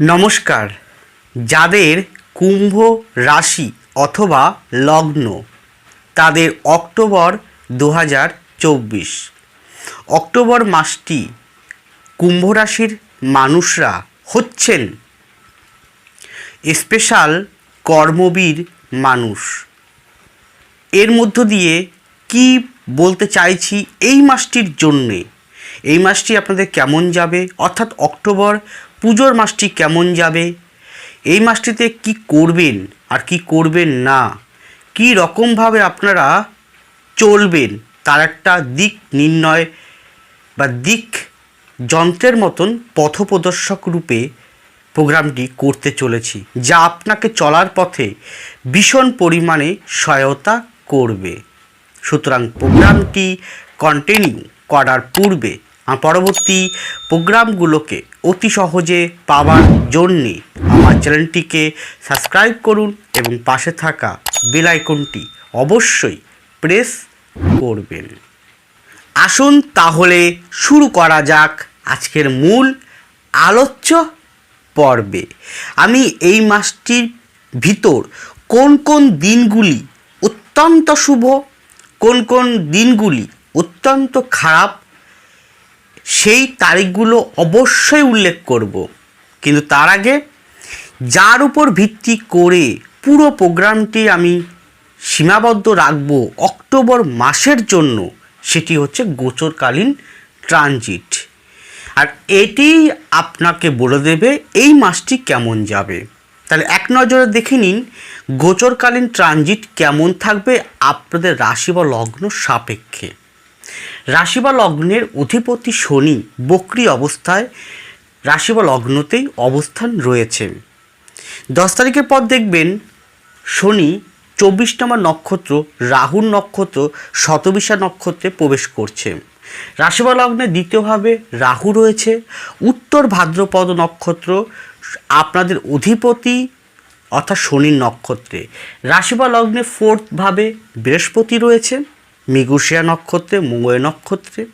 নমস্কার। যাদের কুম্ভ রাশি অথবা লগ্ন, তাদের অক্টোবর দু হাজার চব্বিশ। অক্টোবর মাসটি কুম্ভ রাশির মানুষরা হচ্ছেন স্পেশাল কর্মবীর মানুষ। এর মধ্য দিয়ে কি বলতে চাইছি এই মাসটির জন্যে? এই মাসটি আপনাদের কেমন যাবে? অর্থাৎ অক্টোবর পুজোর মাসটি কেমন যাবে? এই মাসটিতে কি করবেন আর কি করবেন না? কি রকমভাবে আপনারা চলবেন? তার একটা দিক নির্ণয় বা দিক যন্ত্রের মতন পথপ্রদর্শক রূপে প্রোগ্রামটি করতে চলেছি, যা আপনাকে চলার পথে ভীষণ পরিমাণে সহায়তা করবে। সুতরাং প্রোগ্রামটি কন্টিনিউ করার পূর্বে পরবর্তী প্রোগ্রামগুলোকে অতি সহজে পাওয়ার জন্যে আমার চ্যানেলটিকে সাবস্ক্রাইব করুন এবং পাশে থাকা বেল আইকনটি অবশ্যই প্রেস করবেন। আসুন তাহলে শুরু করা যাক আজকের মূল আলোচ্য পর্বে। আমি এই মাসটির ভিতর কোন কোন দিনগুলি অত্যন্ত শুভ, কোন কোন দিনগুলি অত্যন্ত খারাপ সেই তারিখগুলো অবশ্যই উল্লেখ করব। কিন্তু তার আগে যার উপর ভিত্তি করে পুরো প্রোগ্রামটি আমি সীমাবদ্ধ রাখব অক্টোবর মাসের জন্য, সেটি হচ্ছে গোচরকালীন ট্রানজিট। আর এটি আপনাকে বলে দেবে এই মাসটি কেমন যাবে। তাহলে এক নজরে দেখে নিন গোচরকালীন ট্রানজিট কেমন থাকবে আপনাদের রাশি বা লগ্ন সাপেক্ষে। রাশি বা লগ্নের অধিপতি শনি বক্রি অবস্থায় রাশি বা লগ্নতেই অবস্থান রয়েছে। দশ তারিখের পর দেখবেন শনি চব্বিশ নম্বর নক্ষত্র, রাহুর নক্ষত্র, শতবিশা নক্ষত্রে প্রবেশ করছে। রাশি বা লগ্নে দ্বিতীয়ভাবে রাহু রয়েছে। উত্তর ভাদ্রপদ নক্ষত্র আপনাদের অধিপতি অর্থাৎ শনির নক্ষত্রে। রাশি বা লগ্নে ফোর্থভাবে বৃহস্পতি রয়েছে। মৃগশিয়া নক্ষত্রে মঙ্গল নক্ষত্রে।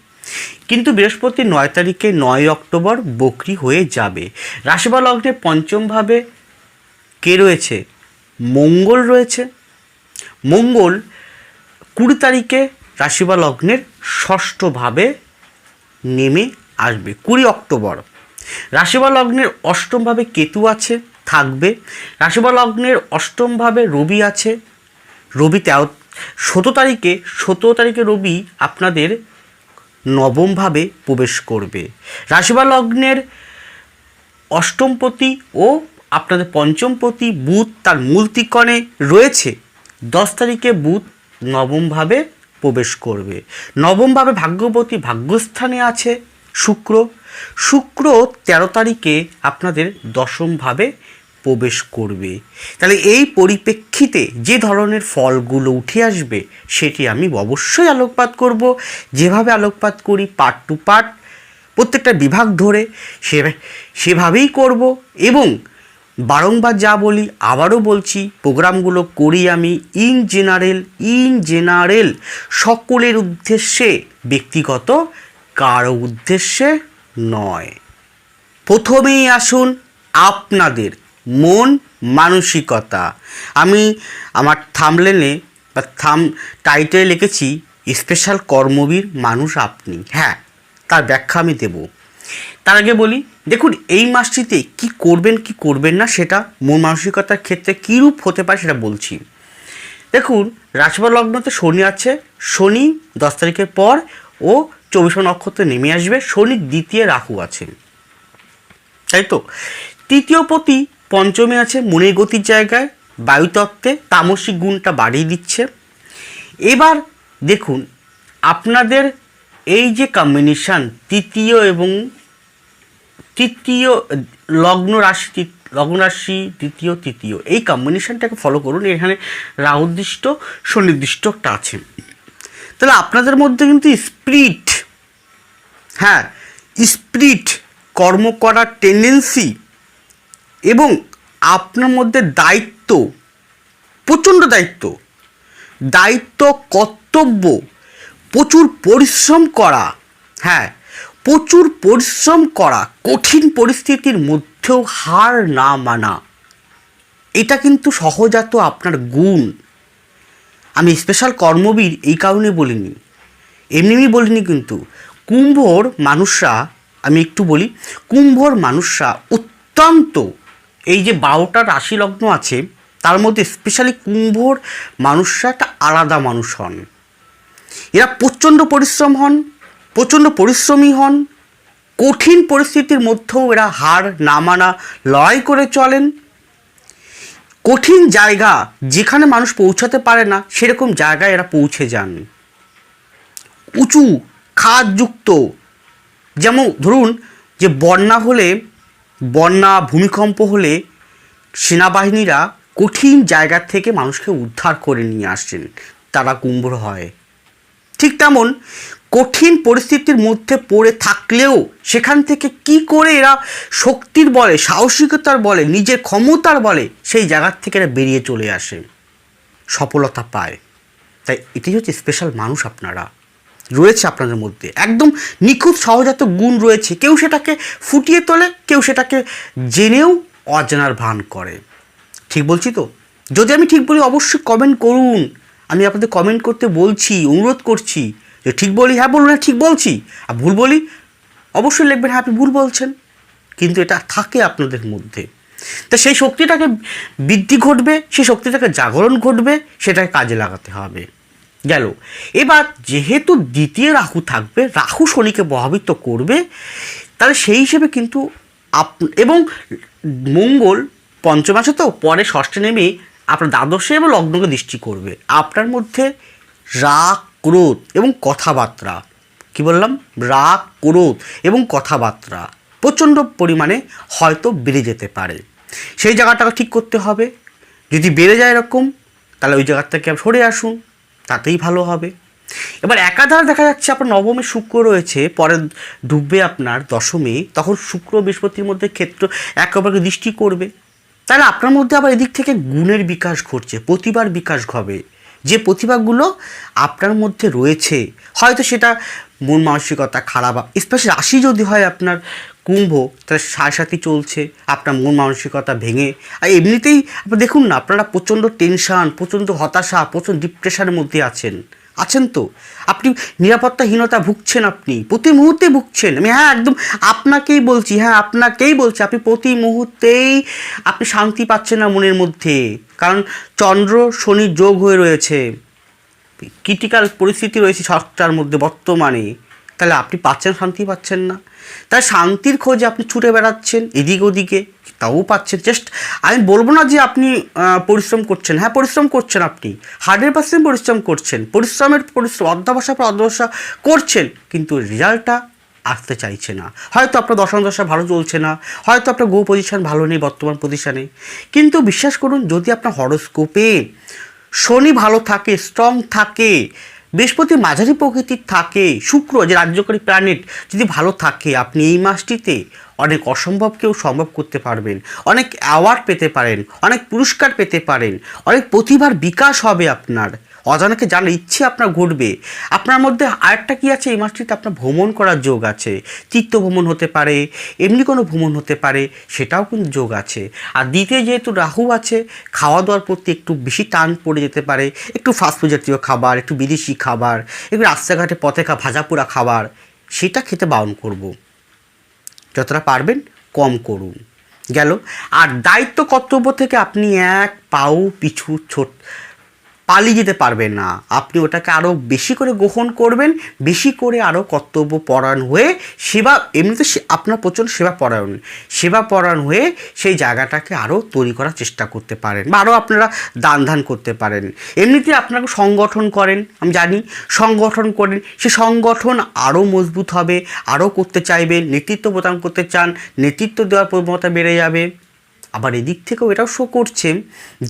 কিন্তু বৃহস্পতি নয় তারিখে নয় অক্টোবর বকরি হয়ে যাবে। রাশি বা লগ্নে পঞ্চমভাবে কে রয়েছে? মঙ্গল রয়েছে। মঙ্গল কুড়ি তারিখে রাশি বা লগ্নের ষষ্ঠভাবে নেমে আসবে, কুড়ি অক্টোবর। রাশি বা লগ্নের অষ্টমভাবে কেতু আছে, থাকবে। রাশি বা লগ্নের অষ্টমভাবে রবি আছে, রবি তেরো সতেরো তারিখে সতেরো তারিখে রবি আপনাদের নবমভাবে প্রবেশ করবে। রাশি বা লগ্নের অষ্টমপতি ও আপনাদের পঞ্চমপতি বুধ তার মূল ত্রিকোণে রয়েছে। দশ তারিখে বুধ নবমভাবে প্রবেশ করবে। নবমভাবে ভাগ্যবতী ভাগ্যস্থানে আছে শুক্র। শুক্র তেরো তারিখে আপনাদের দশমভাবে প্রবেশ করবে। তাহলে এই পরিপ্রেক্ষিতে যে ধরনের ফলগুলো উঠে আসবে, সেটি আমি অবশ্যই আলোকপাত করব। যেভাবে আলোকপাত করি পার্ট টু পার্ট প্রত্যেকটা বিভাগ ধরে সে, সেভাবেই করব। এবং বারংবার যা বলি, আবারও বলছি, প্রোগ্রামগুলো করি আমি ইন জেনারেল ইন জেনারেল সকলের উদ্দেশ্যে, ব্যক্তিগত কারও উদ্দেশ্যে নয়। প্রথমেই আসুন আপনাদের মন মানসিকতা। আমি আমার থামলেনে বা থাম, টাইটেলে লিখেছি, স্পেশাল কর্মবীর মানুষ আপনি। হ্যাঁ তার ব্যাখ্যা আমি দেব। তার আগে বলি, দেখুন, এই মাসটিতে কি করবেন কি করবেন না সেটা মন মানসিকতার ক্ষেত্রে কীরূপ হতে পারে সেটা বলছি। দেখুন, রাশিফল লগ্নতে শনি আছে, শনি দশ তারিখের পর ও চব্বিশ নক্ষত্রে নেমে আসবে, শনি দ্বিতীয় রাহু আছে। তাই তো? তৃতীয় পতি পঞ্চমে আছে মনের গতির জায়গায়, বায়ুতত্ত্বে তামসিক গুণটা বাড়িয়ে দিচ্ছে। এবার দেখুন, আপনাদের এই যে কম্বিনেশান তৃতীয় এবং তৃতীয় লগ্ন রাশি লগ্ন রাশি দ্বিতীয় তৃতীয়, এই কম্বিনেশনটাকে ফলো করুন। এখানে রাহুদৃষ্ট সুনির্দিষ্ট একটা আছে। তাহলে আপনাদের মধ্যে কিন্তু স্পিরিট হ্যাঁ স্পিরিট কর্ম করার টেন্ডেন্সি এবং আপনার মধ্যে দায়িত্ব, প্রচণ্ড দায়িত্ব। দায়িত্ব, কর্তব্য, প্রচুর পরিশ্রম করা হ্যাঁ প্রচুর পরিশ্রম করা, কঠিন পরিস্থিতির মধ্যেও হার না মানা। এটা কিন্তু সহজাত আপনার গুণ। আমি স্পেশাল কর্মবীর এই কারণে বলিনি। এমনি এমনি বলিনি কিন্তু, কুম্ভর মানুষরা, আমি একটু বলি, কুম্ভর মানুষরা অত্যন্ত এই যে বারোটা রাশি লগ্ন আছে, তার মধ্যে স্পেশালি কুম্ভর মানুষরা একটা আলাদা মানুষ হন। এরা প্রচণ্ড পরিশ্রম হন, প্রচণ্ড পরিশ্রমী হন, কঠিন পরিস্থিতির মধ্যেও এরা হার না মানা লড়াই করে চলেন। কঠিন জায়গা যেখানে মানুষ পৌঁছাতে পারে না, সেরকম জায়গায় এরা পৌঁছে যান। উঁচু, খাদযুক্ত, যেমন ধরুন যে বন্যা হলে বন্যা, ভূমিকম্প হলে সেনাবাহিনীরা কঠিন জায়গা থেকে মানুষকে উদ্ধার করে নিয়ে আসছেন। তারা কুম্ভর হয়। ঠিক তেমন কঠিন পরিস্থিতির মধ্যে পড়ে থাকলেও সেখান থেকে কি করে এরা শক্তির বলে, সাহসিকতার বলে, নিজের ক্ষমতার বলে সেই জায়গার থেকে এরা বেরিয়ে চলে আসে। সফলতা পায়। তাই এটাই হচ্ছে স্পেশাল মানুষ আপনারা। রয়েছে আপনাদের মধ্যে। একদম নিখুঁত সহজাত গুণ রয়েছে। কেউ সেটাকে ফুটিয়ে তোলে, কেউ সেটাকে জেনেও অজানার ভান করে। ঠিক বলছি তো? যদি আমি ঠিক বলি, অবশ্যই কমেন্ট করুন। আমি আপনাদের কমেন্ট করতে বলছি, অনুরোধ করছি। যে ঠিক বলি হ্যাঁ বলুন হ্যাঁ ঠিক বলছি। আর ভুল বলি, অবশ্যই লিখবেন হ্যাঁ আপনি ভুল বলছেন। কিন্তু এটা থাকে আপনাদের মধ্যে। তা সেই শক্তিটাকে বৃদ্ধি ঘটবে, সেই শক্তিটাকে জাগরণ ঘটবে, সেটাকে কাজে লাগাতে হবে। গেল। এবার যেহেতু দ্বিতীয় রাহু থাকবে, রাহু শনিকে প্রভাবিত করবে, তাহলে সেই হিসেবে কিন্তু আপ, এবং মঙ্গল পঞ্চমাসে তো, পরে ষষ্ঠে নেমে আপনার দ্বাদশে এবং লগ্নকে দৃষ্টি করবে। আপনার মধ্যে রাগ, ক্রোধ এবং কথাবার্তা, কি বললাম? রাগ, ক্রোধ এবং কথাবার্তা প্রচণ্ড পরিমাণে হয়তো বেড়ে যেতে পারে। সেই জায়গাটাকে ঠিক করতে হবে। যদি বেড়ে যায় এরকম, তাহলে ওই জায়গার থেকে সরে আসুন। তাতেই ভালো হবে। এবার একাধারে দেখা যাচ্ছে আপনার নবমে শুক্র রয়েছে, পরে ডুববে আপনার দশমে, তখন শুক্র বৃহস্পতির মধ্যে ক্ষেত্র একেবারে দৃষ্টি করবে। তাহলে আপনার মধ্যে আবার এদিক থেকে গুণের বিকাশ ঘটছে, প্রতিভার বিকাশ হবে যে প্রতিভাগুলো আপনার মধ্যে রয়েছে, হয়তো সেটা মন মানসিকতা খারাপ, স্পেশালি রাশি যদি হয় আপনার কুম্ভ সাড়ে সাথে চলছে, আপনার মন মানসিকতা ভেঙে। আর এমনিতেই দেখুন না, আপনারা প্রচণ্ড টেনশান প্রচণ্ড হতাশা, প্রচণ্ড ডিপ্রেশনের মধ্যে আছেন। আছেন তো? আপনি নিরাপত্তাহীনতা ভুগছেন আপনি, প্রতি মুহূর্তে ভুগছেন। আমি হ্যাঁ একদম আপনাকেই বলছি হ্যাঁ আপনাকেই বলছি, আপনি প্রতি মুহূর্তেই আপনি শান্তি পাচ্ছেন না মনের মধ্যে। কারণ চন্দ্র, শনি যোগ হয়ে রয়েছে। ক্রিটিক্যাল পরিস্থিতি রয়েছে সবটার মধ্যে বর্তমানে। তাহলে আপনি পাচ্ছেন শান্তি পাচ্ছেন না। তাই শান্তির খোঁজে আপনি ছুটে বেড়াচ্ছেন, এদিক ওদিকে, তাও পাচ্ছেন। জাস্ট আমি বলব না যে আপনি পরিশ্রম করছেন। হ্যাঁ পরিশ্রম করছেন আপনি। হান্ড্রেড পার্সেন্ট পরিশ্রম করছেন। পরিশ্রমের পরিশ্রম, অধ্যাবসা পর অধ্যবসা করছেন, কিন্তু রেজাল্টটা আসতে চাইছে না। হয়তো আপনার দশম দশা ভালো চলছে না, হয়তো আপনার গো পজিশন ভালো নেই, বর্তমান পজিশানে কিন্তু বিশ্বাস করুন, যদি আপনার হরস্কোপে শনি ভালো থাকে স্ট্রং থাকে বৃহস্পতি মাঝারি প্রকৃতির থাকে, শুক্র যে রাজ্যকারী প্ল্যানেট যদি ভালো থাকে, আপনি এই মাসটিতে অনেক অসম্ভবকেও সম্ভব করতে পারবেন। অনেক অ্যাওয়ার্ড পেতে পারেন, অনেক পুরস্কার পেতে পারেন, অনেক প্রতিভার বিকাশ হবে আপনার। অজানাকে জানার ইচ্ছে আপনার ঘটবে। আপনার মধ্যে আরেকটা কি আছে? এই মাসটিতে আপনার ভ্রমণ করার যোগ আছে। তীর্থ ভ্রমণ হতে পারে, এমনি কোনো ভ্রমণ হতে পারে, সেটাও কিন্তু যোগ আছে। আর দ্বিতীয় যেহেতু রাহু আছে খাওয়া দাওয়ার প্রতি একটু বেশি টান পড়ে যেতে পারে। একটু ফাস্টফুড জাতীয় খাবার, একটু বিদেশি খাবার, একটু রাস্তাঘাটে পথে খা ভাজা পোড়া খাবার, সেটা খেতে বারণ করব। যতটা পারবেন কম করুন। গেল। আর দায়িত্ব কর্তব্য থেকে আপনি এক পাও পিছু ছোট পালিয়ে যেতে পারবেন না। আপনি ওটাকে আরও বেশি করে গ্রহণ করবেন, বেশি করে আরও কর্তব্য পরায়ণ হয়ে সেবা, এমনিতে আপনার প্রচণ্ড সেবা পরায়ণ। সেবা পরায়ণ হয়ে সেই জায়গাটাকে আরও তৈরি করার চেষ্টা করতে পারেন বা আরও আপনারা দান ধান করতে পারেন। এমনিতে আপনাকে সংগঠন করেন, আমি জানি, সংগঠন করেন, সে সংগঠন আরও মজবুত হবে আরও করতে চাইবেন নেতৃত্ব প্রদান করতে চান, নেতৃত্ব দেওয়ার প্রবণতা বেড়ে যাবে। আবার এদিক থেকেও এটাও শো করছে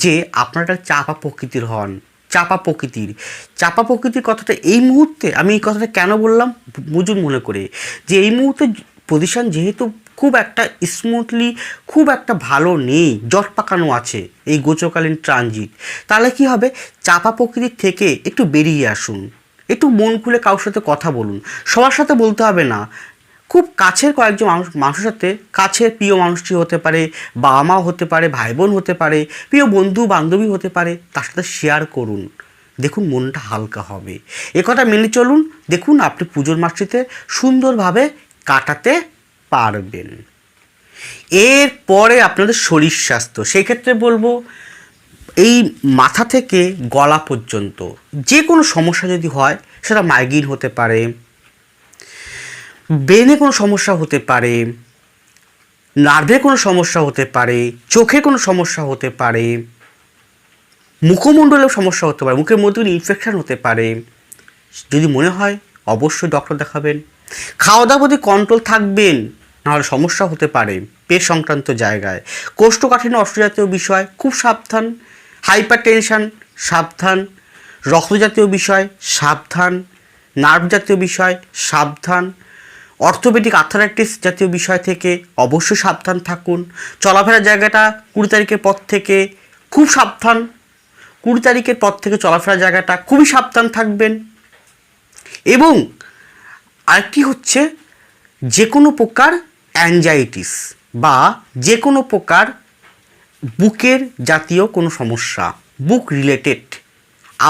যে আপনারা চাপা প্রকৃতির হন। চাপা প্রকৃতির। চাপা প্রকৃতির কথাটা এই মুহূর্তে আমি এই কথাটা কেন বললাম? বুঝুন মনে করে যে এই মুহূর্তে পজিশন যেহেতু খুব একটা স্মুথলি খুব একটা ভালো নেই, জট পাকানো আছে এই গোচকালীন ট্রানজিট তাহলে কি হবে? চাপা প্রকৃতির থেকে একটু বেরিয়ে আসুন। একটু মন খুলে কারোর সাথে কথা বলুন। সবার সাথে বলতে হবে না খুব কাছের কয়েকজন মানুষ, মানুষের সাথে কাছের প্রিয় মানুষটি হতে পারে বাবা মা হতে পারে ভাই বোন হতে পারে, প্রিয় বন্ধু বান্ধবী হতে পারে, তার সাথে শেয়ার করুন। দেখুন মনটা হালকা হবে। এ কথা মেনে চলুন। দেখুন আপনি পুজোর মাসটিতে সুন্দরভাবে কাটাতে পারবেন। এরপরে আপনাদের শরীর স্বাস্থ্য। সেই ক্ষেত্রে বলব, এই মাথা থেকে গলা পর্যন্ত যে কোনো সমস্যা যদি হয়, সেটা মাইগ্রেন হতে পারে ব্রেনে কোনো সমস্যা হতে পারে, নার্ভে কোনো সমস্যা হতে পারে, চোখে কোনো সমস্যা হতে পারে, মুখমণ্ডলেও সমস্যা হতে পারে, মুখের মধ্যে ইনফেকশান হতে পারে। যদি মনে হয়, অবশ্যই ডক্টর দেখাবেন। খাওয়া দাওয়া প্রতি কন্ট্রোল থাকবেন, নাহলে সমস্যা হতে পারে পেট সংক্রান্ত জায়গায়। কোষ্ঠকাঠিন্য অষ্টজাতীয় বিষয়, খুব সাবধান। হাইপার টেনশন সাবধান। রক্তজাতীয় বিষয়, সাবধান। নার্ভ জাতীয় বিষয়, সাবধান। অর্থোপেডিক আর্থারাইটিস জাতীয় বিষয় থেকে অবশ্যই সাবধান থাকুন। চলাফেরার জায়গাটা কুড়ি তারিখের পর থেকে খুব সাবধান। কুড়ি তারিখের পর থেকে চলাফেরার জায়গাটা খুবই সাবধান থাকবেন। এবং আরেকটি হচ্ছে যে কোনো প্রকার অ্যাংজাইটিস বা যে কোনো প্রকার বুকের জাতীয় কোনো সমস্যা, বুক রিলেটেড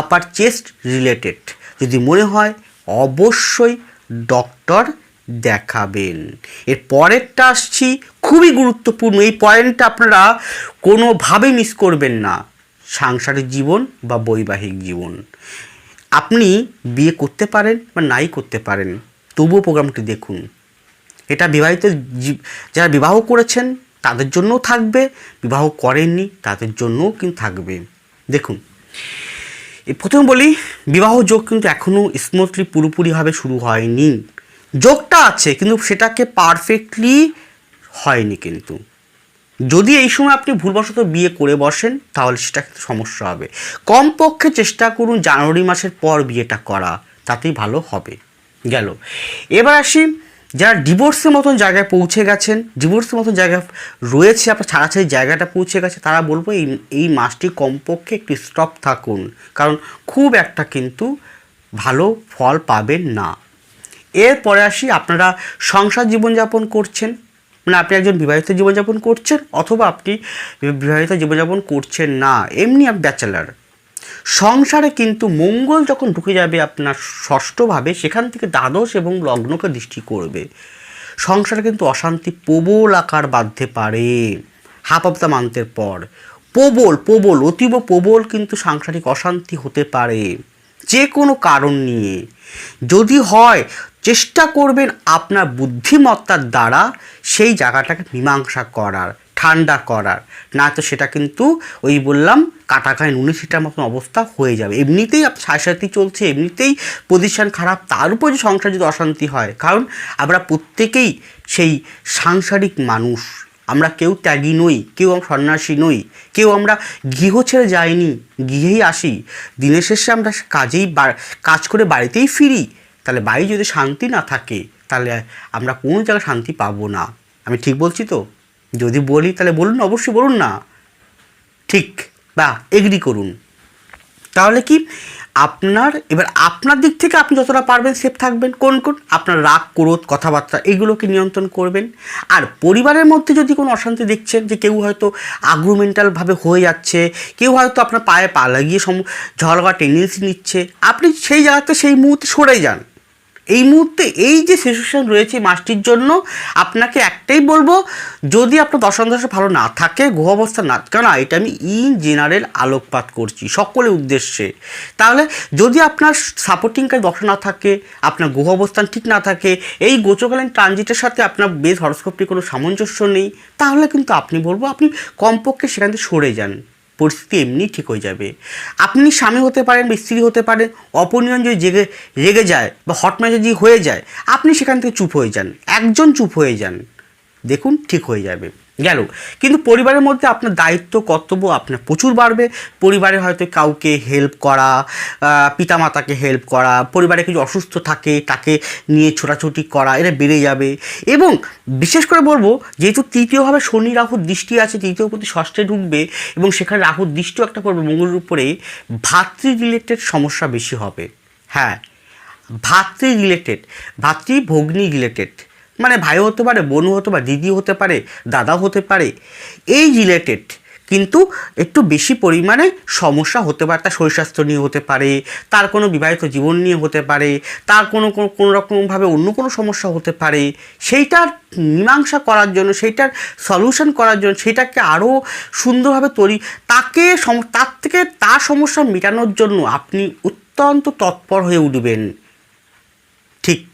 আপার চেস্ট রিলেটেড যদি মনে হয়, অবশ্যই ডক্টর দেখাবেন। এর পরেরটা আসছি, খুবই গুরুত্বপূর্ণ। এই পয়েন্টটা আপনারা কোনোভাবেই মিস করবেন না। সাংসারিক জীবন বা বৈবাহিক জীবন। আপনি বিয়ে করতে পারেন বা নাই করতে পারেন, তবুও প্রোগ্রামটি দেখুন। এটা বিবাহিত যারা বিবাহ করেছেন, তাদের জন্যও থাকবে, বিবাহ করেননি, তাদের জন্যও কিন্তু থাকবে। দেখুন প্রথমে বলি, বিবাহ যোগ কিন্তু এখনও স্মুথলি পুরোপুরিভাবে শুরু হয়নি। যোগটা আছে, কিন্তু সেটাকে পারফেক্টলি হয়নি কিন্তু। যদি এই সময় আপনি ভুলবশত বিয়ে করে বসেন, তাহলে সেটা কিন্তু সমস্যা হবে। কমপক্ষে চেষ্টা করুন জানুয়ারি মাসের পর বিয়েটা করা, তাতেই ভালো হবে। গেল। এবার আসি, যারা ডিভোর্সের মতন জায়গায় পৌঁছে গেছেন ডিভোর্সের মতন জায়গায় রয়েছে, আপনার ছাড়াছাড়ি জায়গাটা পৌঁছে গেছে, তারা বলব এই এই মাসটি কমপক্ষে একটু স্টপ থাকুন। কারণ খুব একটা কিন্তু ভালো ফল পাবেন না। এরপরে আসি, আপনারা সংসার জীবনযাপন করছেন? মানে আপনি একজন বিবাহিত জীবনযাপন করছেন অথবা আপনি বিবাহিত জীবনযাপন করছেন না? এমনি আপনি ব্যাচেলার। সংসারে কিন্তু মঙ্গল যখন ঢুকে যাবে আপনার ষষ্ঠভাবে, সেখান থেকে দ্বাদশ এবং লগ্নকে দৃষ্টি করবে। সংসারে কিন্তু অশান্তি প্রবল আকার বাঁধতে পারে। হাফ অফ দ্য মান্থের পর। প্রবল প্রবল, অতীব প্রবল কিন্তু সাংসারিক অশান্তি হতে পারে। যে কোনো কারণ নিয়ে। যদি হয়, চেষ্টা করবেন আপনার বুদ্ধিমত্তার দ্বারা সেই জায়গাটাকে মীমাংসা করার, ঠান্ডা করার। না তো সেটা কিন্তু ওই বললাম কাটা খায় নুনে সেটার মতন অবস্থা হয়ে যাবে। এমনিতেই আপনার সাথে চলছে, এমনিতেই পজিশন খারাপ, তার উপর যে সংসার যদি অশান্তি হয়, কারণ আমরা প্রত্যেকেই সেই সাংসারিক মানুষ। আমরা কেউ ত্যাগী নই, কেউ আমরা সন্ন্যাসী নই, কেউ আমরা গৃহ ছেড়ে যাইনি, গৃহেই আসি। দিনের শেষে আমরা কাজেই কাজ করে বাড়িতেই ফিরি। তাহলে বাড়ি যদি শান্তি না থাকে, তাহলে আমরা কোনো জায়গায় শান্তি পাবো না। আমি ঠিক বলছি তো? যদি বলি তাহলে বলুন, অবশ্যই বলুন না। ঠিক, বা এগ্রি করুন। তাহলে কি? আপনার, এবার আপনার দিক থেকে আপনি যতটা পারবেন সেফ থাকবেন। কোন কোন? আপনার রাগ, ক্রোধ, কথাবার্তা, এগুলোকে নিয়ন্ত্রণ করবেন। আর পরিবারের মধ্যে যদি কোনো অশান্তি দেখছেন যে কেউ হয়তো আগ্রুমেন্টালভাবে হয়ে যাচ্ছে, কেউ হয়তো আপনার পায়ে পা লাগিয়ে সম ঝগড়া টেন্ডেন্সি নিচ্ছে, আপনি সেই জায়গাতে সেই মুহূর্তে সরে যান। এই মুহূর্তে এই যে সিচুয়েশন রয়েছে মাসটির জন্য, আপনাকে একটাই বলব, যদি আপনার দশম দশা ভালো না থাকে, গ্রহ অবস্থা না কেন এটা আমি ইন জেনারেল আলোকপাত করছি, সকলের উদ্দেশ্যে। তাহলে যদি আপনার সাপোর্টিংকারী দশা না থাকে, আপনার গ্রহ অবস্থান ঠিক না থাকে, এই গোচকালীন ট্রানজিটের সাথে আপনার বেশ হরস্কোপটি কোনো সামঞ্জস্য নেই, তাহলে কিন্তু আপনি বলব আপনি কমপক্ষে সেখান থেকে সরে যান। পরিস্থিতি এমনি ঠিক হয়ে যাবে। আপনি স্বামী হতে পারেন বা স্ত্রী হতে পারেন অপনিয়ন যদি জেগে, রেগে যায় বা হট যদি হয়ে যায়, আপনি সেখান থেকে চুপ হয়ে যান, একজন চুপ হয়ে যান। দেখুন, ঠিক হয়ে যাবে। গেল। কিন্তু পরিবারের মধ্যে আপনার দায়িত্ব, কর্তব্য আপনার প্রচুর বাড়বে। পরিবারে হয়তো কাউকে হেল্প করা পিতামাতাকে হেল্প করা, পরিবারে কিছু অসুস্থ থাকে, তাকে নিয়ে ছোটাছুটি করা, এটা বেড়ে যাবে। এবং বিশেষ করে বলব, যেহেতু তৃতীয়ভাবে শনি রাহুর দৃষ্টি আছে, তৃতীয় প্রতি ষষ্ঠে ঢুকবে এবং সেখানে রাহুর দৃষ্টিও একটা পড়বে, মঙ্গলের উপরে ভাতৃ রিলেটেড সমস্যা বেশি হবে। হ্যাঁ ভাতৃ রিলেটেড ভাতৃ ভগ্নি রিলেটেড মানে ভাই হতে পারে বোন হতে পারে দিদি হতে পারে দাদা হতে পারে, এই রিলেটেড কিন্তু একটু বেশি পরিমাণে সমস্যা হতে পারে, তার শরীর স্বাস্থ্য নিয়ে হতে পারে, তার কোনো বিবাহিত জীবন নিয়ে হতে পারে, তার কোনো কোনো রকমভাবে অন্য কোনো সমস্যা হতে পারে, সেইটার মীমাংসা করার জন্য, সেইটার সলিউশন করার জন্য সেটাকে আরও সুন্দরভাবে তৈরি, তাকে সম- তার থেকে তার সমস্যা মেটানোর জন্য আপনি অত্যন্ত তৎপর হয়ে উঠবেন। ঠিক।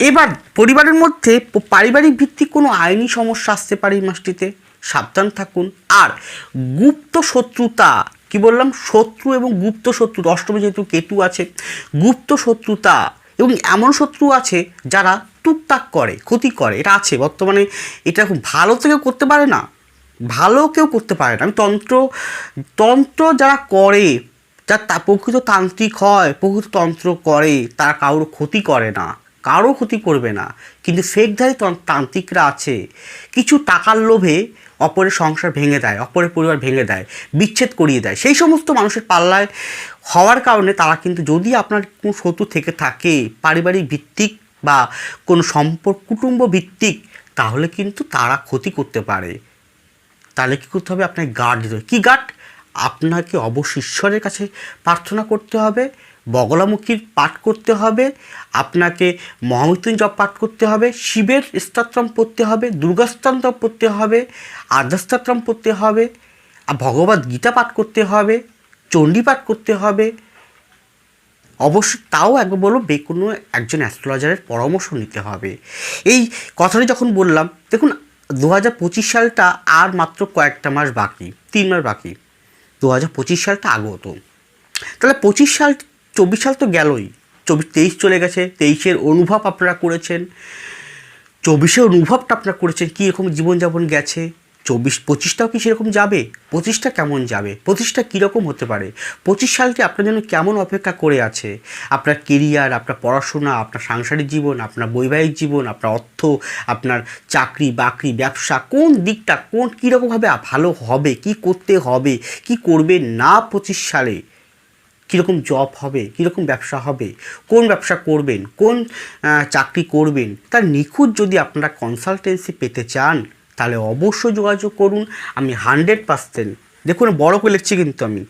এবার পরিবারের মধ্যে পারিবারিক ভিত্তিক কোনো আইনি সমস্যা আসতে পারে এই মাসটিতে? সাবধান থাকুন। আর গুপ্ত শত্রুতা, কি বললাম? শত্রু এবং গুপ্ত শত্রু, অষ্টমে যেহেতু কেতু আছে, গুপ্ত শত্রুতা এবং এমন শত্রু আছে যারা টুকটাক করে, ক্ষতি করে। এটা আছে, বর্তমানে এটা খুব ভালো থেকে করতে পারে না। ভালো কেউ করতে পারে না। আমি তন্ত্র তন্ত্র যারা করে, যা তা প্রকৃত তান্ত্রিক হয়, প্রকৃত তন্ত্র করে, তারা কারোর ক্ষতি করে না। কারও ক্ষতি করবে না। কিন্তু ফেকধারী তন- তান্ত্রিকরা আছে। কিছু টাকার লোভে অপরের সংসার ভেঙে দেয়, অপরের পরিবার ভেঙে দেয়, বিচ্ছেদ করিয়ে দেয়। সেই সমস্ত মানুষের পাল্লায় হওয়ার কারণে তারা কিন্তু যদি আপনার কোনো শত্রু থেকে থাকে, পারিবারিক ভিত্তিক বা কোনো সম্পর্ক, কুটুম্ব ভিত্তিক, তাহলে কিন্তু তারা ক্ষতি করতে পারে। তাহলে কী করতে হবে? আপনাকে গার্ড দিতে হবে। কী গার্ড আপনাকে অবশ্য ঈশ্বরের কাছে প্রার্থনা করতে হবে। বগলামুখীর পাঠ করতে হবে, আপনাকে মহামৃত্যুঞ্জপ পাঠ করতে হবে, শিবের স্তোত্রম পড়তে হবে দুর্গাস্তন্ত্র পড়তে হবে আর্ধস্তোত্রম পড়তে হবে, আর ভগবদ গীতা পাঠ করতে হবে, চণ্ডী পাঠ করতে হবে। অবশ্য তাও একবার বলব বে কোনো একজন অ্যাস্ট্রোলজারের পরামর্শ নিতে হবে। এই কথাটা যখন বললাম, দেখুন দু হাজার পঁচিশ সালটা আর মাত্র কয়েকটা মাস বাকি, তিন মাস বাকি দু হাজার পঁচিশ সালটা আগত। তাহলে পঁচিশ সাল চব্বিশ সাল তো গেলই। চব্বিশ, তেইশ চলে গেছে, তেইশের অনুভব আপনারা করেছেন। চব্বিশের অনুভবটা আপনারা করেছেন, কী রকম জীবনযাপন গেছে? চব্বিশ, পঁচিশটাও কি সেরকম যাবে? পঁচিশটা কেমন যাবে? পঁচিশটা কীরকম হতে পারে? পঁচিশ সালটি আপনার জন্য কেমন অপেক্ষা করে আছে? আপনার কেরিয়ার আপনার পড়াশোনা, আপনার সাংসারিক জীবন, আপনার বৈবাহিক জীবন, আপনার অর্থ, আপনার চাকরি, বাকরি, ব্যবসা, কোন দিকটা, কোন কীরকমভাবে ভালো হবে, কি করতে হবে, কি করবে না পঁচিশ সালে? কীরকম জব হবে, কীরকম ব্যবসা হবে, কোন ব্যবসা করবেন, কোন চাকরি করবেন, তার নিখুঁত যদি আপনারা কনসালটেন্সি পেতে চান, তাহলে অবশ্যই যোগাযোগ করুন। আমি হান্ড্রেড পার্সেন্ট দেখুন, বড় করে লিখছি কিন্তু আমি,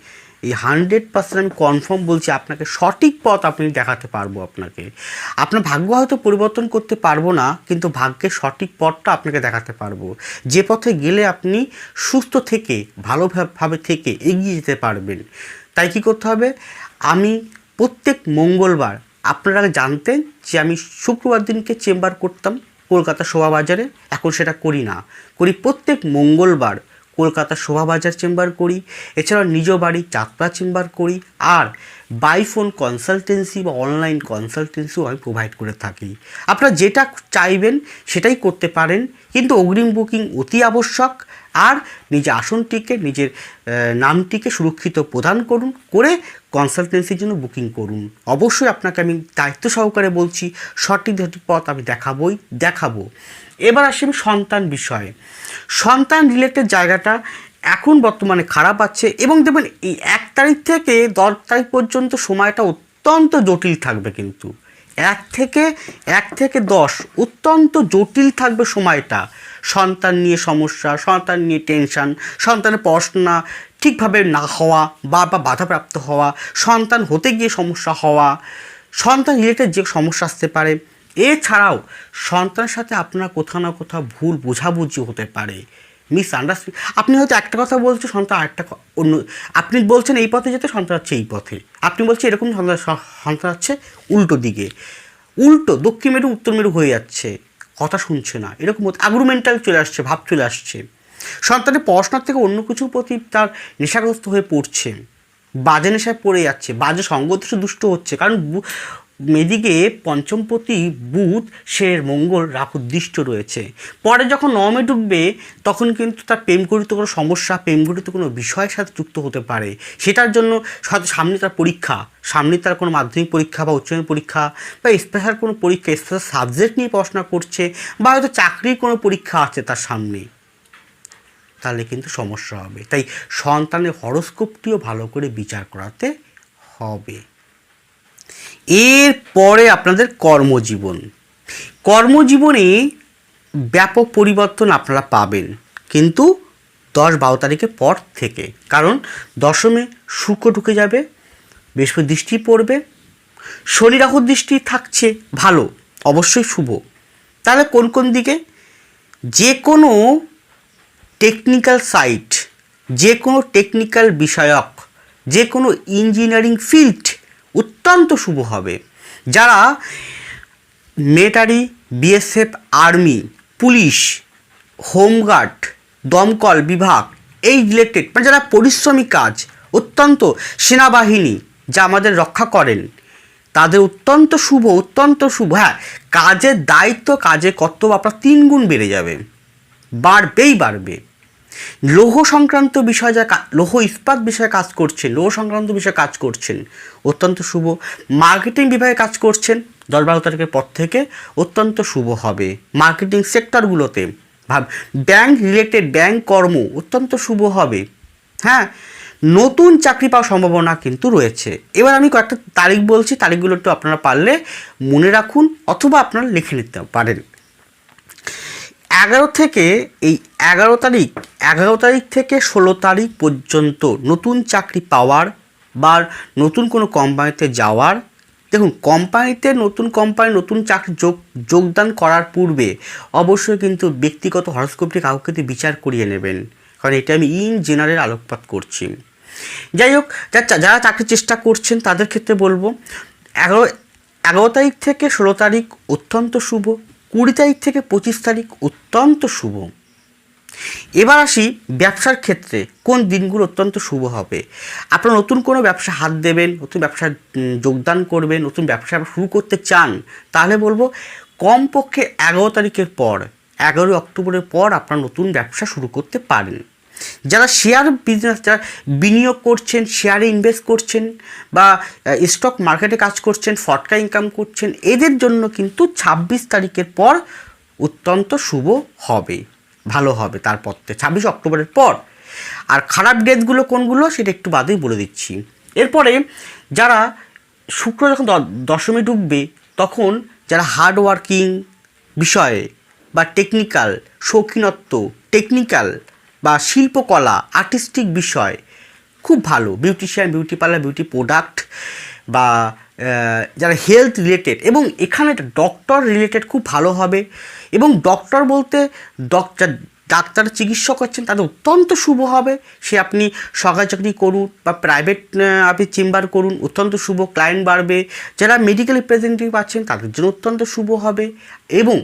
এই হান্ড্রেড পার্সেন্ট আমি কনফার্ম বলছি, আপনাকে সঠিক পথ আপনি দেখাতে পারব আপনাকে। আপনার ভাগ্য হয়তো পরিবর্তন করতে পারব না, কিন্তু ভাগ্যের সঠিক পথটা আপনাকে দেখাতে পারব। যে পথে গেলে আপনি সুস্থ থেকে, ভালোভাবে থেকে এগিয়ে যেতে পারবেন। তাই কি করতে হবে? আমি প্রত্যেক মঙ্গলবার আপনারা জানতেন যে আমি শুক্রবার দিনকে চেম্বার করতাম কলকাতা শোভাবাজারে। এখন সেটা করি না। করি প্রত্যেক মঙ্গলবার কলকাতা শোভাবাজার চেম্বার করি, এছাড়াও নিজ বাড়ি চাকরা চেম্বার করি, আর বাই ফোন কনসালটেন্সি বা অনলাইন কনসালটেন্সিও আমি প্রোভাইড করে থাকি। আপনারা যেটা চাইবেন সেটাই করতে পারেন, কিন্তু অগ্রিম বুকিং অতি আবশ্যক, আর নিজের আসনটিকে, নিজের নামটিকে সুরক্ষিত প্রদান করুন, করে কনসালটেন্সির জন্য বুকিং করুন। অবশ্যই আপনাকে আমি দায়িত্ব সহকারে বলছি, সঠিক সঠিক পথ আমি দেখাবই, দেখাবো। এবার আসি আমি সন্তান বিষয়ে। সন্তান রিলেটেড জায়গাটা এখন বর্তমানে খারাপ আছে এবং দেখবেন এই এক তারিখ থেকে দশ তারিখ পর্যন্ত সময়টা অত্যন্ত জটিল থাকবে কিন্তু। এক থেকে এক থেকে দশ অত্যন্ত জটিল থাকবে সময়টা। সন্তান নিয়ে সমস্যা, সন্তান নিয়ে টেনশন সন্তানের পড়াশোনা ঠিকভাবে না হওয়া বা বা বাধাপ্রাপ্ত হওয়া, সন্তান হতে গিয়ে সমস্যা হওয়া, সন্তান রিলেটেড যে সমস্যা আসতে পারে এছাড়াও সন্তানের সাথে আপনার কোথাও না কোথাও ভুল বোঝাবুঝি হতে পারে। মিস আন্ডারস্ট্যান্ড, আপনি হয়তো একটা কথা বলছেন, সন্তান আরেকটা অন্য, আপনি বলছেন এই পথে যেতে, সন্তান হচ্ছে এই পথে। আপনি বলছেন এরকম সন্তান সন্তান হচ্ছে উল্টো দিকে। উল্টো, দক্ষিণ মেরু, উত্তর মেরু হয়ে যাচ্ছে। কথা শুনছে না। এরকম আগ্রুমেন্টাল চলে আসছে, ভাব চলে আসছে। সন্তানের পড়াশোনার থেকে অন্য কিছুর প্রতি তার নেশাগ্রস্ত হয়ে পড়ছে। বাজে নেশায় পড়ে যাচ্ছে। বাজে সঙ্গত দুষ্ট হচ্ছে। কারণ এদিকে পঞ্চমপতি বুধ সে মঙ্গল রাহু দৃষ্ট রয়েছে। পরে যখন নবমে ঢুকবে তখন কিন্তু তার প্রেমগঠিত কোনো সমস্যা প্রেমগঠিত কোনো বিষয়ের সাথে যুক্ত হতে পারে। সেটার জন্য সামনে তার পরীক্ষা। সামনে তার কোনো মাধ্যমিক পরীক্ষা বা উচ্চ মাধ্যমিক পরীক্ষা বা স্পেশাল কোনো পরীক্ষা স্পেশাল সাবজেক্ট নিয়ে পড়াশোনা করছে বা হয়তো চাকরির কোনো পরীক্ষা আছে তার সামনে। তাহলে কিন্তু সমস্যা হবে। তাই সন্তানের হরস্কোপটিও ভালো করে বিচার করাতে হবে। এর পরে আপনাদের কর্মজীবন। কর্মজীবনে ব্যাপক পরিবর্তন আপনারা পাবেন, কিন্তু দশ বারো তারিখের পর থেকে। কারণ দশমে শুক্র ঢুকে যাবে, বৃহস্পতি দৃষ্টি পড়বে, শনি রাহুর দৃষ্টি থাকছে, ভালো, অবশ্যই শুভ। তাহলে কোন কোন দিকে? যে কোনো টেকনিক্যাল সাইট যে কোনো টেকনিক্যাল বিষয়ক যে কোনো ইঞ্জিনিয়ারিং ফিল্ড অত্যন্ত শুভ হবে। যারা military, BSF, army, police, home guard, দমকল বিভাগ, এই রিলেটেড মানে যারা পরিশ্রমী কাজ, অত্যন্ত সেনাবাহিনী, যা আমাদের রক্ষা করেন, তাদের অত্যন্ত শুভ অত্যন্ত শুভ হ্যাঁ কাজের দায়িত্ব, কাজের কর্তব্য আপনার তিন গুণ বেড়ে যাবে। বাড়বেই বাড়বে। লৌহ সংক্রান্ত বিষয় যা লৌহ ইস্পাত বিষয়ে কাজ করছেন, লৌহ সংক্রান্ত বিষয়ে কাজ করছেন, অত্যন্ত শুভ। মার্কেটিং বিভাগে কাজ করছেন, দশ বারো তারিখের পর থেকে অত্যন্ত শুভ হবে। মার্কেটিং সেক্টরগুলোতে ভাব ব্যাংক রিলেটেড ব্যাংক কর্ম অত্যন্ত শুভ হবে। হ্যাঁ নতুন চাকরি পাওয়ার সম্ভাবনা কিন্তু রয়েছে। এবার আমি কয়েকটা তারিখ বলছি, তারিখগুলো একটু আপনারা পারলে মনে রাখুন অথবা আপনারা লিখে নিতে পারেন। এগারো থেকে, এই এগারো তারিখ এগারো তারিখ থেকে ষোলো তারিখ পর্যন্ত নতুন চাকরি পাওয়ার বা নতুন কোনো কোম্পানিতে যাওয়ার, দেখুন কোম্পানিতে নতুন কোম্পানি নতুন চাকরি যোগ, যোগদান করার পূর্বে অবশ্যই কিন্তু ব্যক্তিগত হরস্কোপটি কাউকে বিচার করিয়ে নেবেন। কারণ এটা আমি ইন জেনারেল আলোকপাত করছি। যাই হোক যারা চাকরির চেষ্টা করছেন তাদের ক্ষেত্রে বলব, এগারো এগারো তারিখ থেকে ষোলো তারিখ অত্যন্ত শুভ। কুড়ি তারিখ থেকে পঁচিশ তারিখ অত্যন্ত শুভ। এবার আসি ব্যবসার ক্ষেত্রে কোন দিনগুলো অত্যন্ত শুভ হবে। আপনারা নতুন কোনো ব্যবসা হাত দেবেন, নতুন ব্যবসা যোগদান করবেন, নতুন ব্যবসা শুরু করতে চান, তাহলে বলব কমপক্ষে এগারো তারিখের পর, এগারোই অক্টোবরের পর আপনারা নতুন ব্যবসা শুরু করতে পারেন। যারা শেয়ার বিজনেস যারা বিনিয়োগ করছেন শেয়ারে ইনভেস্ট করছেন বা স্টক মার্কেটে কাজ করছেন, ফটকা ইনকাম করছেন, এদের জন্য কিন্তু ছাব্বিশ তারিখের পর অত্যন্ত শুভ হবে, ভালো হবে তারপর ছাব্বিশ অক্টোবরের পর। আর খারাপ ডেটগুলো কোনগুলো সেটা একটু বাদেই বলে দিচ্ছি। এরপরে যারা শুক্র যখন দশমী ডুববে, তখন যারা হার্ড ওয়ার্কিং বিষয়ে বা টেকনিক্যাল শৌখিনত্ব টেকনিক্যাল বা শিল্পকলা আর্টিস্টিক বিষয়, খুব ভালো। Beautician beauty parlour beauty product বা যারা হেলথ রিলেটেড এবং এখানে ডক্টর রিলেটেড খুব ভালো হবে। এবং ডক্টর বলতে ডক্টর ডাক্তার চিকিৎসক হচ্ছেন, তাদের অত্যন্ত শুভ হবে। সে আপনি সরকারি চাকরি করুন বা প্রাইভেট আপনি চেম্বার করুন, অত্যন্ত শুভ ক্লায়েন্ট বাড়বে। যারা মেডিকেল রিপ্রেজেন্টেটিভ আছেন, তাদের জন্য অত্যন্ত শুভ হবে। এবং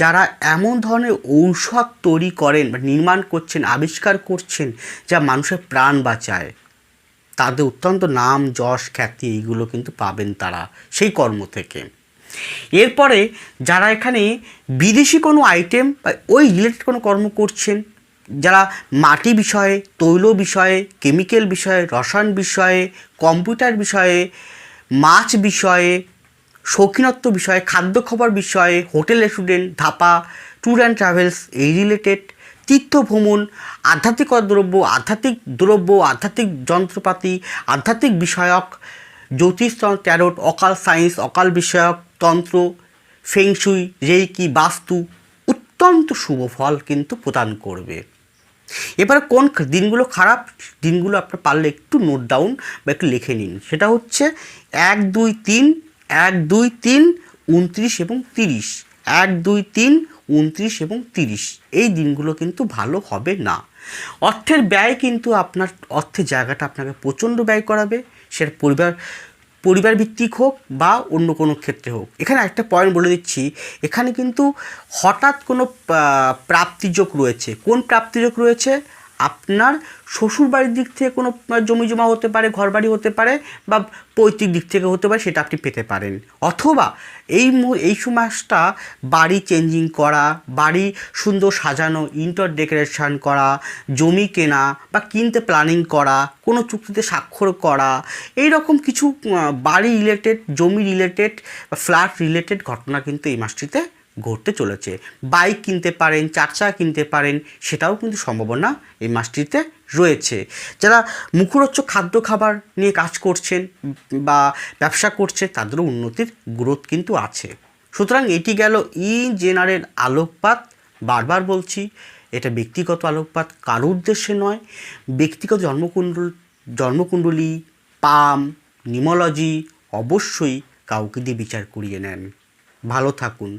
যারা এমন ধরনের ঔষধ তৈরি করেন বা নির্মাণ করছেন, আবিষ্কার করছেন, যা মানুষের প্রাণ বাঁচায়, তাদের অত্যন্ত নাম, যশ, খ্যাতি, এইগুলো কিন্তু পাবেন তারা সেই কর্ম থেকে। এরপরে যারা এখানে বিদেশি কোনো আইটেম বা ওই রিলেটেড কোনো কর্ম করছেন, যারা মাটি বিষয়ে, তৈল বিষয়ে কেমিক্যাল বিষয়ে, রসায়ন বিষয়ে কম্পিউটার বিষয়ে, মাছ বিষয়ে, শৌখিনত্ব বিষয়ে খাদ্য খাবার বিষয়ে hotel restaurant dhaba tour and travels এই রিলেটেড তীর্থ ভ্রমণ, আধ্যাত্মিক দ্রব্য আধ্যাত্মিক দ্রব্য, আধ্যাত্মিক যন্ত্রপাতি, আধ্যাত্মিক বিষয়ক, জ্যোতিষ ট্যারোট অকাল সায়েন্স অকাল বিষয়ক তন্ত্র ফেংশুই রেইকি, বাস্তু, অত্যন্ত শুভ ফল কিন্তু প্রদান করবে। এবার কোন দিনগুলো খারাপ, দিনগুলো আপনার পারলে একটু নোট ডাউন বা একটু লিখে নিন। সেটা হচ্ছে এক, দুই, তিন, এক, দুই, তিন, উনত্রিশ এবং তিরিশ। এক, দুই, তিন, উনত্রিশ এবং তিরিশ। এই দিনগুলো কিন্তু ভালো হবে না। অর্থের ব্যয় কিন্তু আপনার, অর্থের জায়গাটা আপনাকে প্রচণ্ড ব্যয় করাবে। সেটা পরিবার পরিবার ভিত্তিক হোক বা অন্য কোনো ক্ষেত্রে হোক। এখানে একটা পয়েন্ট বলে দিচ্ছি। এখানে কিন্তু হঠাৎ কোনো প্রাপ্তিযোগ রয়েছে। কোন প্রাপ্তিযোগ রয়েছে? আপনার শ্বশুর বাড়ির দিক থেকে কোনো জমি জমা হতে পারে ঘর বাড়ি হতে পারে বা পৈতৃক দিক থেকে হতে পারে, সেটা আপনি পেতে পারেন। অথবা এই এই মাসটা বাড়ি চেঞ্জিং করা, বাড়ি সুন্দর সাজানো ইন্টার ডেকোরেশন করা, জমি কেনা বা কিনতে প্ল্যানিং করা, কোনো চুক্তিতে স্বাক্ষর করা, এই রকম কিছু বাড়ি রিলেটেড জমি রিলেটেড বা ফ্ল্যাট রিলেটেড ঘটনা কিন্তু এই মাসটিতে ঘটতে চলেছে। বাইক কিনতে পারেন চার কিনতে পারেন, সেটাও কিন্তু সম্ভাবনা এই মাসটিতে রয়েছে। যারা মুখরোচ্চ খাদ্য খাবার নিয়ে কাজ করছেন বা ব্যবসা করছে, তাদেরও উন্নতির গ্রোথ কিন্তু আছে। সুতরাং এটি গেল ই জেনারেল আলোকপাত। বারবার বলছি, এটা ব্যক্তিগত আলোকপাত কারোর উদ্দেশ্যে নয়। ব্যক্তিগত জন্মকুণ্ডল, জন্মকুণ্ডলী, পাম নিমোলজি অবশ্যই কাউকে দিয়ে বিচার করিয়ে নেন। ভালো থাকুন।